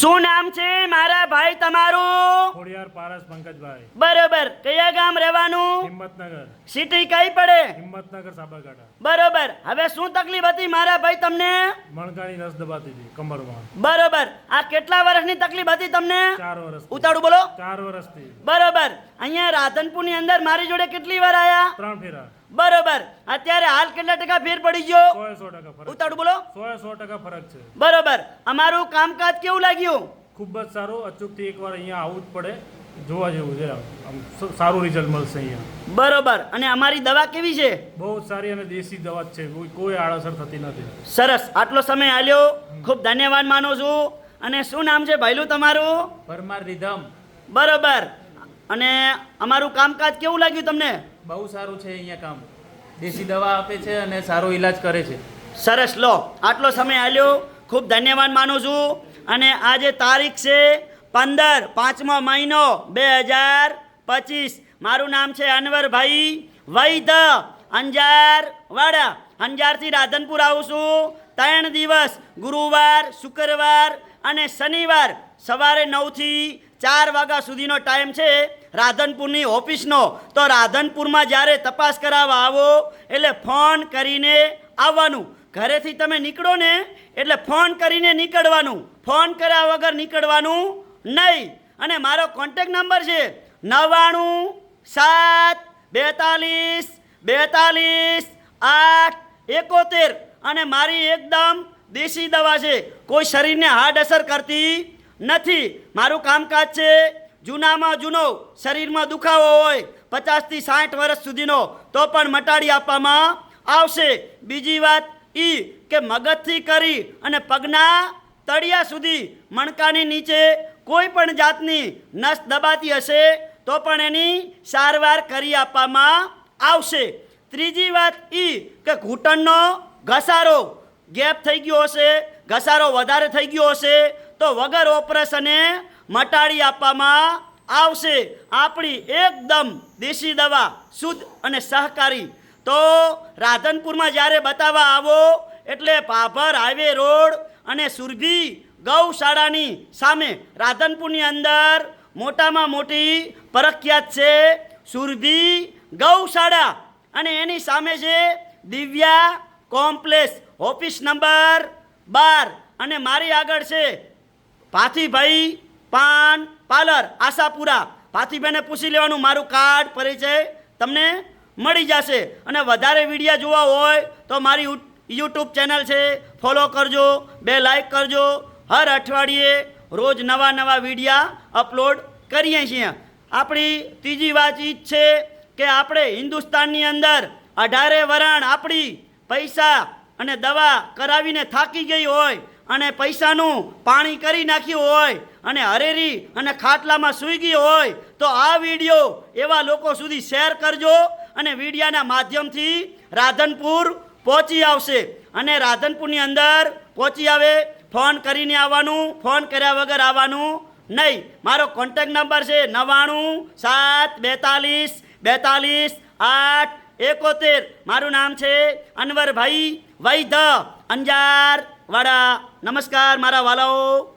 શું નામ છે મારા ભાઈ તમારું? ખોડિયાર પારસ પંકજભાઈ. બરોબર. કયા ગામ રહેવાનું? હિંમતનગર. સિટી કઈ પડે? હિંમતનગર સાબરકાંઠા. બરોબર. હવે શું તકલીફ હતી મારા ભાઈ તમને? મણકાની નસ દબાતી હતી કમરમાં. બરોબર. આ કેટલા વર્ષની તકલીફ હતી તમને? ચાર વર્ષ ઉતાળું બોલો. ચાર વર્ષથી બરોબર. અહીંયા રાધનપુરની અંદર મારી જોડે કેટલી વાર આયા? ત્રણ ફેરા. બરોબર. અત્યારે હાલ કેટલા ટકા ફેર પડી ગયો? સો સો ટકા ઉતાળું બોલો. સો સો ટકા ફરક છે. બરોબર. અમારું કામકાજ કેવું લાગ્યું? ખૂબ જ સારું. અચૂકથી એકવાર અહીંયા આવવું જ પડે. જોવા જેવું છે. સારું રિઝલ્ટ મળશે અહીંયા. બરોબર. અને અમારી દવા કેવી છે? બહુ જ સારી અને દેશી દવા જ છે. કોઈ કોઈ આડઅસર થતી નથી. સરસ. આટલો સમય આલ્યો. ખૂબ ધન્યવાદ માનું છું. અને શું નામ છે ભાઈલું તમારું? પરમાર રિધમ. બરોબર. અને અમારું કામકાજ કેવું લાગ્યું તમને? બહુ સારું છે અહીંયા કામ. દેશી દવા આપે છે અને સારો ઈલાજ કરે છે. સરસ, લો, આટલો સમય આલ્યો. ખૂબ ધન્યવાદ માનું છું. અને આજે તારીખ છે પંદર પાંચમો મહિનો બે હજાર પચીસ. મારું નામ છે અનવરભાઈ વૈધ અંજાર વાડા. અંજારથી રાધનપુર આવું છું. ત્રણ દિવસ, ગુરુવાર, શુક્રવાર અને શનિવાર સવારે નવથી ચાર વાગ્યા સુધીનો ટાઈમ છે. રાધનપુરની ઓફિસનો, તો રાધનપુરમાં જ્યારે તપાસ કરાવવા આવો, એટલે ફોન કરીને આવવાનું. ઘરેથી તમે નીકળો ને, એટલે ફોન કરીને નીકળવાનું. ફોન કર્યા વગર નીકળવાનું નહીં. અને મારો કોન્ટેક નંબર છે નવ્વાણું, સાત, બેતાલીસ બેતાલીસ, આઠ, એકોતેર. અને મારી એકદમ દેશી દવા છે. કોઈ શરીરને હાર્ડ અસર કરતી નથી. મારું કામકાજ છે જૂનામાં જૂનો શરીરમાં દુખાવો હોય, પચાસથી સાઠ વર્ષ સુધીનો, તો પણ મટાડી આપવામાં આવશે. બીજી વાત એ કે મગજથી કરી અને પગના તળિયા સુધી મણકાની નીચે કોઈ પણ જાતની નસ દબાતી હશે, તો પણ એની સારવાર કરી આપવામાં આવશે. ત્રીજી વાત એ કે ઘૂંટણનો ઘસારો ગેપ થઈ ગયો હશે, ઘસારો વધારે થઈ ગયો હશે, તો વગર ઓપરેશને મટાડી આપવામાં આવશે. આપણી એકદમ દેશી દવા, શુદ્ધ અને સહકારી. તો રાધનપુરમાં જ્યારે બતાવવા આવો, એટલે પાભર હાઈવે રોડ અને સુરભી ગૌશાળાની સામે રાધનપુરની અંદર મોટામાં મોટી પ્રખ્યાત છે. સુરભી ગૌશાળા અને એની સામે છે દિવ્યા કોમ્પ્લેક્સ ઓફિસ નંબર બાર. અને મારી આગળ છે પાથીભાઈ પાન, પાર્લર, આશાપુરા. ભાતીબેને પૂછી લેવાનું મારું કાર્ડ પરિચય તમને મળી જશે. અને વધારે વિડીયા જોવા હોય તો મારી યુટ્યુબ ચેનલ છે, ફોલો કરજો, બે લાઈક કરજો. હર અઠવાડિયે રોજ નવા નવા વિડીયા અપલોડ કરીએ છીએ. આપણી ત્રીજી વાત એ છે કે આપણે હિન્દુસ્તાનની અંદર અઢારે વરાણ આપણી પૈસા અને દવા કરાવીને થાકી ગઈ હોય અને પૈસાનું પાણી કરી નાખ્યું હોય અને હરેરી અને ખાટલામાં સૂઈ ગઈ હોય, તો આ વીડિયો એવા લોકો સુધી શેર કરજો અને વિડીયાના માધ્યમથી રાધનપુર પહોંચી આવશે. અને રાધનપુરની અંદર પહોંચી આવે, ફોન કરીને આવવાનું, ફોન કર્યા વગર આવવાનું નહીં. મારો કોન્ટેક નંબર છે નવ્વાણું, સાત, બેતાલીસ બેતાલીસ, આઠ, એકોતેર. મારું નામ છે અનવરભાઈ વૈધ અંજાર. વાડા. નમસ્કાર મારા વાલાઓ.